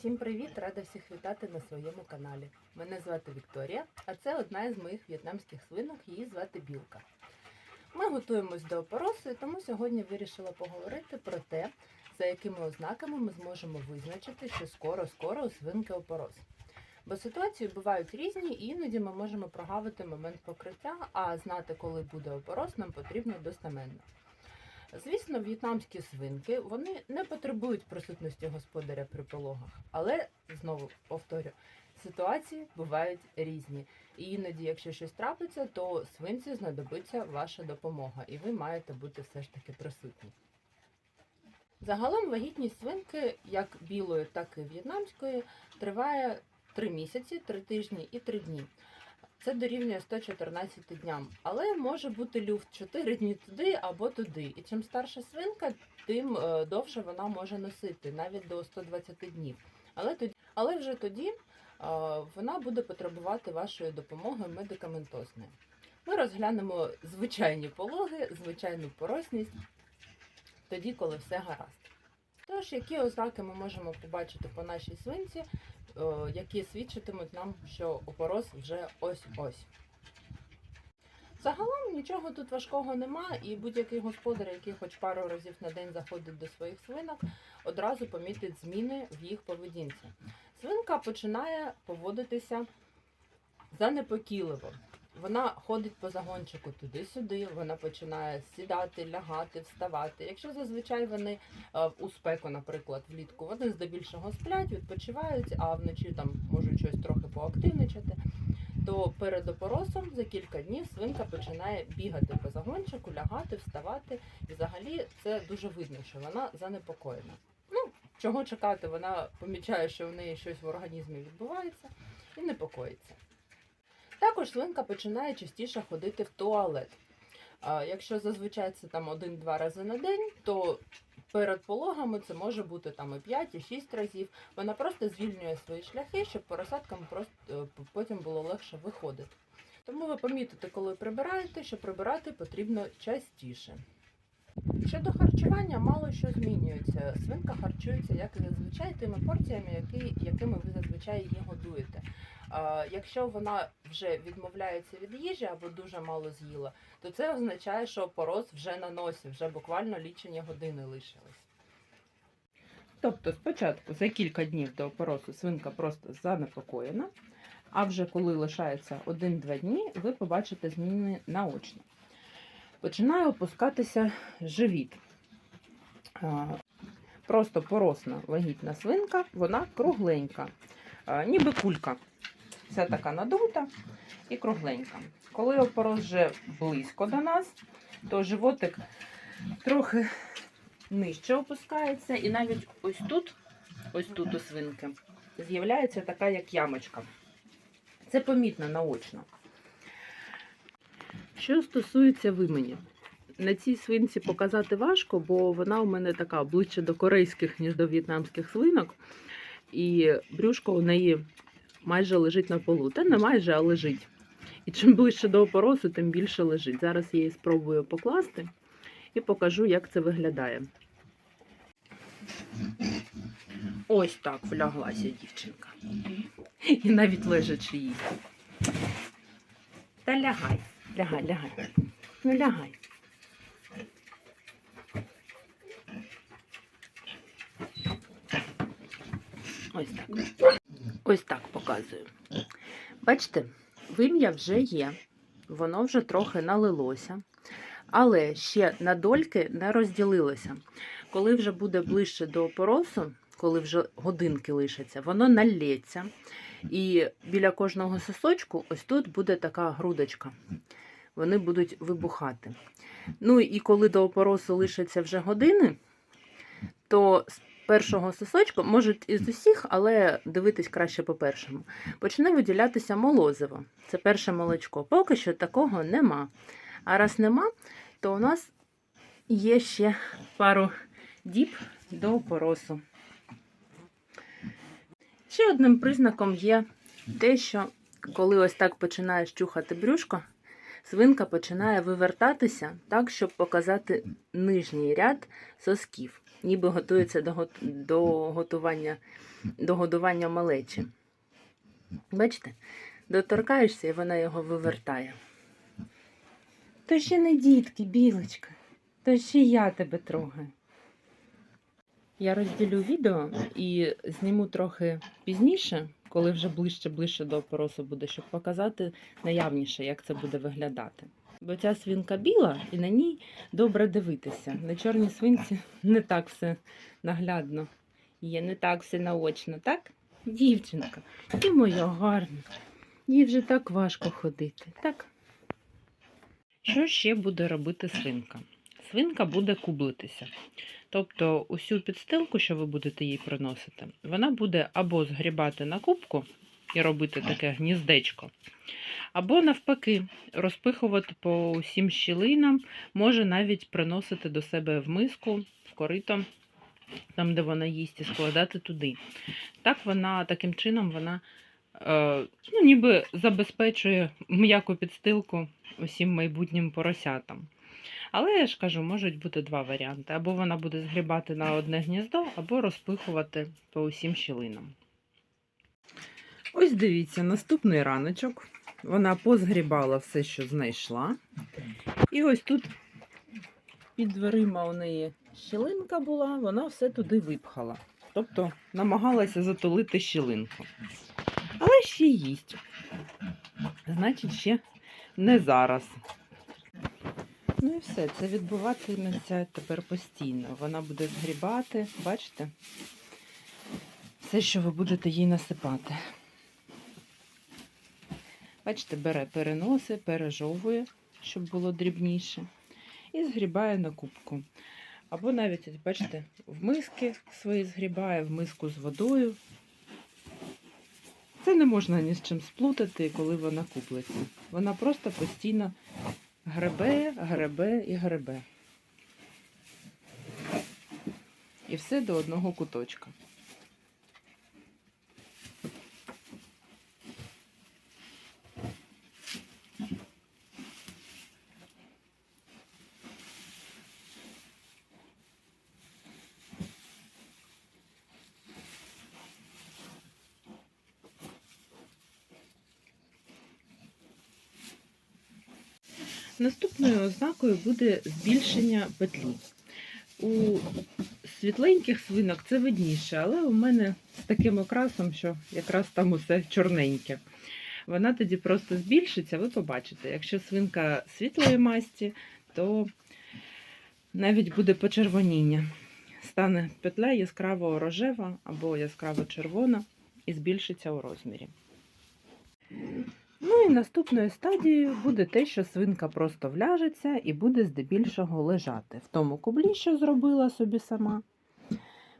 Всім привіт! Рада всіх вітати на своєму каналі. Мене звати Вікторія, а це одна із моїх в'єтнамських свинок, її звати Білка. Ми готуємось до опоросу, тому сьогодні вирішила поговорити про те, за якими ознаками ми зможемо визначити, що скоро-скоро у свинки опорос. Бо ситуації бувають різні, і іноді ми можемо прогавити момент покриття, а знати, коли буде опорос, нам потрібно достеменно. Звісно, в'єтнамські свинки вони не потребують присутності господаря при пологах, але знову повторю, ситуації бувають різні. І іноді, якщо щось трапиться, то свинці знадобиться ваша допомога, і ви маєте бути все ж таки присутні. Загалом вагітність свинки, як білої, так і в'єтнамської, триває 3 місяці, 3 тижні і 3 дні. Це дорівнює 114 дням, але може бути люфт 4 дні туди або туди. І чим старша свинка, тим е, довше вона може носити, навіть до 120 днів. Але тоді, але вже тоді е, вона буде потребувати вашої допомоги медикаментозної. Ми розглянемо звичайні пологи, звичайну поросність, тоді, коли все гаразд. Тож, які ознаки ми можемо побачити по нашій свинці, які свідчитимуть нам, що опорос вже ось-ось. Загалом нічого тут важкого нема, і будь-який господар, який хоч пару разів на день заходить до своїх свинок, одразу помітить зміни в їх поведінці. Свинка починає поводитися занепокійливо. Вона ходить по загончику туди-сюди, вона починає сідати, лягати, вставати. Якщо зазвичай вони е, у спеку, наприклад, влітку, вони здебільшого сплять, відпочивають, а вночі там можуть щось трохи поактивничати, то перед опоросом за кілька днів свинка починає бігати по загончику, лягати, вставати. І взагалі це дуже видно, що вона занепокоєна. Ну, чого чекати, вона помічає, що в неї щось в організмі відбувається і непокоїться. Також свинка починає частіше ходити в туалет. Якщо зазвичай це там один-два рази на день, то перед пологами це може бути там і 5, і 6 разів. Вона просто звільнює свої шляхи, щоб поросяткам просто е, потім було легше виходити. Тому ви помітите, коли прибираєте, що прибирати потрібно частіше. Щодо харчування, мало що змінюється. Свинка харчується, як і зазвичай, тими порціями, які, якими ви зазвичай її годуєте. Якщо вона вже відмовляється від їжі або дуже мало з'їла, то це означає, що порос вже на носі, вже буквально лічені години лишились. Тобто спочатку за кілька днів до опоросу свинка просто занепокоєна, а вже коли лишається 1-2 дні, ви побачите зміни наочно. Починає опускатися живіт. Просто поросна вагітна свинка, вона кругленька, ніби кулька. Вся така надута і кругленька. Коли опорос вже близько до нас, то животик трохи нижче опускається, і навіть ось тут, ось тут у свинки, з'являється така як ямочка. Це помітно наочно. Що стосується вимені, на цій свинці показати важко, бо вона у мене така ближче до корейських, ніж до в'єтнамських свинок. І брюшко у неї майже лежить на полу. Та не майже, а лежить. І чим ближче до опоросу, тим більше лежить. Зараз я її спробую покласти і покажу, як це виглядає. Ось так вляглася дівчинка. І навіть лежачи їсть. Та лягай, лягай, лягай. Ну лягай. Ось так. Ось так показую. Бачите, вим'я вже є, воно вже трохи налилося, але ще на дольки не розділилося. Коли вже буде ближче до опоросу, коли вже годинки лишаться, воно налється. І біля кожного сосочку ось тут буде така грудочка. Вони будуть вибухати. Ну і коли до опоросу лишаться вже години, то першого сосочку, можуть із усіх, але дивитись краще по першому, почне виділятися молозиво. Це перше молочко. Поки що такого нема. А раз нема, то у нас є ще пару діб до опоросу. Ще одним признаком є те, що коли ось так починаєш чухати брюшко, свинка починає вивертатися так, щоб показати нижній ряд сосків, ніби готується до, до готування до годування малечі. Бачите? Доторкаєшся, і вона його вивертає. То ще не дітки, білочка, то ще я тебе трогаю. Я розділю відео і зніму трохи пізніше, коли вже ближче-ближче до опоросу буде, щоб показати наявніше, як це буде виглядати. Бо ця свинка біла і на ній добре дивитися. На чорній свинці не так все наглядно є, не так все наочно, так? Дівчинка, і моя гарна. Їй вже так важко ходити, так? Що ще буде робити свинка? Свинка буде кублитися. Тобто усю підстилку, що ви будете їй приносити, вона буде або згрібати на кубку і робити таке гніздечко, або навпаки розпихувати по усім щілинам, може навіть приносити до себе в миску, в корито, там, де вона їсть, і складати туди. Так вона таким чином вона е, ну, ніби забезпечує м'яку підстилку усім майбутнім поросятам. Але я ж кажу, можуть бути два варіанти. Або вона буде згрібати на одне гніздо, або розпихувати по усім щілинам. Ось дивіться, наступний раночок. Вона позгрібала все, що знайшла. І ось тут під дверима у неї щілинка була, вона все туди випхала. Тобто намагалася затулити щілинку. Але ще їсть. Значить, ще не зараз. Ну і все, це відбуватиметься тепер постійно. Вона буде згрібати, бачите? Все, що ви будете їй насипати. Бачите, бере переноси, пережовує, щоб було дрібніше, і згрібає на кубку. Або навіть, бачите, в миски свої згрібає, в миску з водою. Це не можна ні з чим сплутати, коли вона куплеться. Вона просто постійно гребе, гребе і гребе. І все до одного куточка. Наступною ознакою буде збільшення петлі. У світленьких свинок це видніше, але у мене з таким окрасом, що якраз там усе чорненьке. Вона тоді просто збільшиться, ви побачите. Якщо свинка світлої масті, то навіть буде почервоніння. Стане петля яскраво рожева або яскраво червона і збільшиться у розмірі. Ну і наступною стадією буде те, що свинка просто вляжеться і буде здебільшого лежати в тому кублі, що зробила собі сама.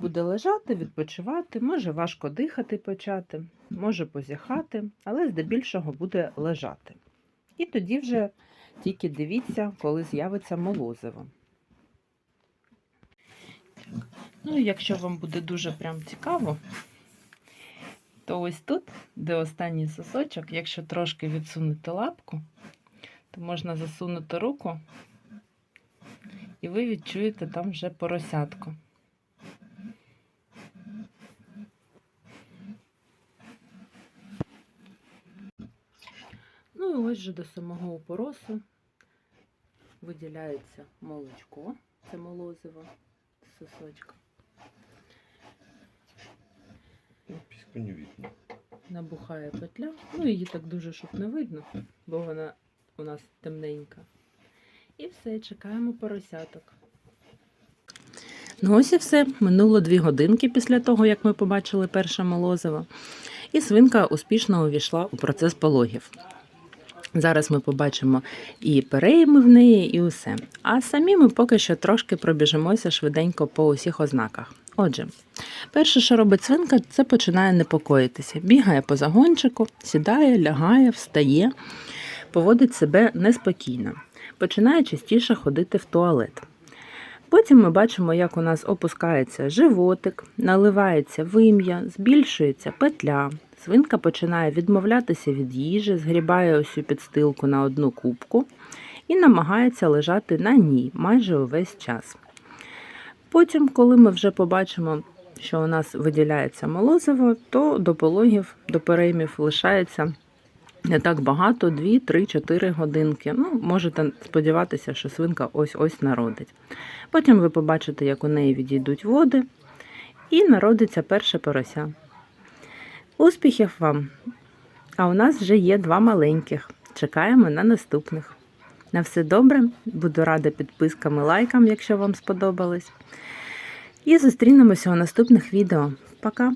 Буде лежати, відпочивати, може важко дихати почати, може позіхати, але здебільшого буде лежати. І тоді вже тільки дивіться, коли з'явиться молозиво. Ну, і якщо вам буде дуже прям цікаво, то ось тут, де останній сосочок, якщо трошки відсунути лапку, то можна засунути руку, і ви відчуєте там вже поросятку. Ну і ось же до самого опоросу виділяється молочко, це молозиво сосочка. Ну, письку не видно. набухає петля. Ну, її так дуже, щоб не видно, бо вона у нас темненька. І все, чекаємо поросяток. Ну ось і все. Минуло дві годинки після того, як ми побачили перше молозиво. І свинка успішно увійшла у процес пологів. Зараз ми побачимо і перейми в неї, і усе. А самі ми поки що трошки пробіжимося швиденько по усіх ознаках. Отже, перше, що робить свинка, це починає непокоїтися. Бігає по загончику, сідає, лягає, встає, поводить себе неспокійно, починає частіше ходити в туалет. Потім ми бачимо, як у нас опускається животик, наливається вим'я, збільшується петля, Свинка починає відмовлятися від їжі, згрібає цю підстилку на одну кубку і намагається лежати на ній майже увесь час. Потім, коли ми вже побачимо, що у нас виділяється молозиво, то до пологів, до переймів лишається не так багато 2, 3, 4 годинки. Ну, можете сподіватися, що свинка ось-ось народить. Потім ви побачите, як у неї відійдуть води, і народиться перше порося. Успіхів вам! А у нас вже є два маленьких. Чекаємо на наступних. На все добре, буду рада підпискам і лайкам, якщо вам сподобалось. І зустрінемося у наступних відео. Пока!